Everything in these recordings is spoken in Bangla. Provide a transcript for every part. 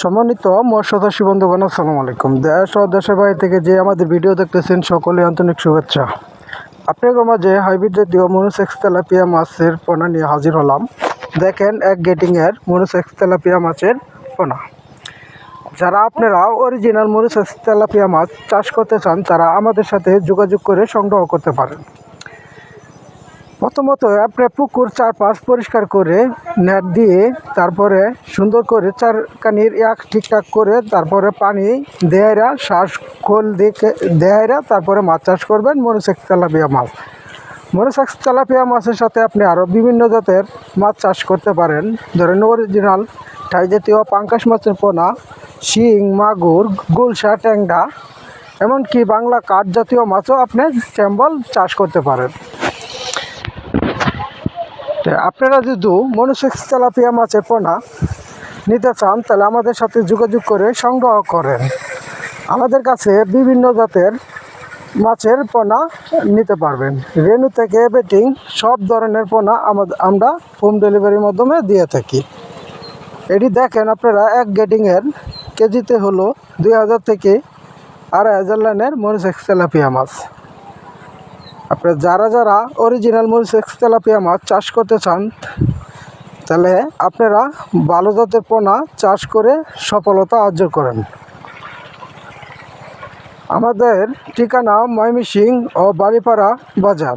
সম্মানিত মৎস্যচাষী বন্ধুগণ, আসসালামু আলাইকুম। দেশ ও দেশের বাইরে থেকে যে আমাদের ভিডিও দেখতেছেন সকলে আন্তরিক শুভেচ্ছা। আপনাদের মাঝে হাইব্রিড জাতীয় মনুসেক্স তেলাপিয়া মাছের পোনা নিয়ে হাজির হলাম। দেখেন এক গেটিংয়ের মনুসেক্স তেলাপিয়া মাছের পোনা। যারা আপনারা অরিজিনাল মনুসেক্স তেলাপিয়া মাছ চাষ করতে চান, তারা আমাদের সাথে যোগাযোগ করে সংগ্রহ করতে পারেন। প্রথমত আপনি পুকুর চারপাশ পরিষ্কার করে নেট দিয়ে তারপরে সুন্দর করে চারকানির এক ঠিকঠাক করে তারপরে পানি দেহাইরা শ্বাস খোল দিকে দেহাইরা তারপরে মাছ চাষ করবেন মনুসেক্স তেলাপিয়া মাছ। মনুসেক্স তেলাপিয়া মাছের সাথে আপনি আরও বিভিন্ন জাতের মাছ চাষ করতে পারেন। ধরেন অরিজিনাল ঠাই জাতীয় পাঙ্কাশ মাছের পোনা, শিং, মাগুর, গুলশা, ট্যাংরা, এমনকি বাংলা কাঠ জাতীয় মাছও আপনি স্যাম্বল চাষ করতে পারেন। আপনারা যদি মনুসেক্স তেলাপিয়া মাছের পোনা নিতে চান, তাহলে আমাদের সাথে যোগাযোগ করে সংগ্রহ করেন। আমাদের কাছে বিভিন্ন জাতের মাছের পোনা নিতে পারবেন। রেনু থেকে বেটিং, সব ধরনের পোনা আমরা হোম ডেলিভারির মাধ্যমে দিয়ে থাকি। এটি দেখেন আপনারা, এক গেটিংয়ের কেজিতে হলো দুই হাজার থেকে আড়াই হাজার লাইনের মনুসেক্স তেলাপিয়া মাছ। আপনার যারা যারা অরিজিনাল মরিচেক্স তেলাপিয়া মাছ চাষ করতে চান, তাহলে আপনারা ভালো জাতের পোনা চাষ করে সফলতা অর্জন করেন। আমাদের ঠিকানা ময়মিসিং ও বাড়িপাড়া বাজার।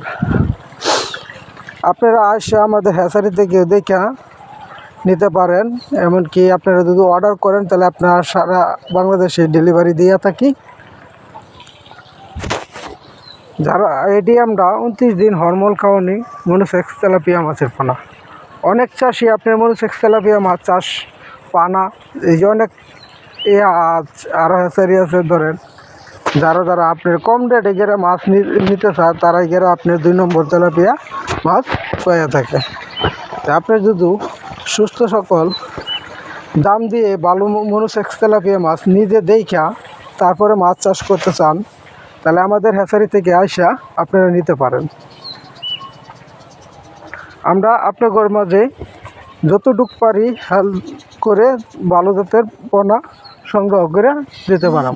আপনারা আসে আমাদের হ্যাচারি থেকে দেখে নিতে পারেন, এমনকি আপনারা যদি অর্ডার করেন, তাহলে আপনারা সারা বাংলাদেশে ডেলিভারি দিয়ে থাকি। যারা এটি আমরা উনত্রিশ দিন হরমোল খাওয়ানি মনুসেক্স তেলাপিয়া মাছের পানা। অনেক চাষি আপনার মনুসেক্স তেলাপিয়া মাছ চাষ পানা, এই যে অনেক এ আরও হ্যাচারি আছে ধরেন, যারা যারা আপনার কম রেটে গেলে মাছ নিতে চায় তারা গেলে আপনার দুই নম্বর তেলাপিয়া মাছ পাইয়া থাকে। আপনি যদি সুস্থ সকল দাম দিয়ে বালু ভালো মনুসেক্স তেলাপিয়া মাছ নিজে দেখা তারপরে মাছ চাষ করতে চান তাহলে আমাদের হ্যাচারি থেকে আইসা আপনারা নিতে পারেন। আমরা আপনাদের মাঝে যতটুক পারি হেল্প করে ভালো জাতের পোনা সংগ্রহ করে দিতে পারাম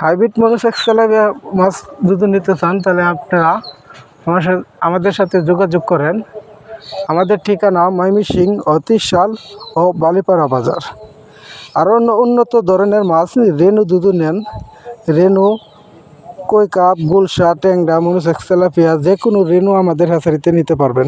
হাইব্রিড মনোসেক্স তেলাপিয়া মাছ যদি নিতে চান, তাহলে আপনারা আমাদের সাথে যোগাযোগ করেন। আমাদের ঠিকানা ময়মিসিং অতিশাল ও বালিপাড়া বাজার। আরও উন্নত ধরনের মাছ রেনু দুধু নেন। রেনু কই কাপ গুলশা ট্যাংরা মনুসেক্স পেঁয়াজ যে কোনো রেনু আমাদের হ্যাচারিতে নিতে পারবেন।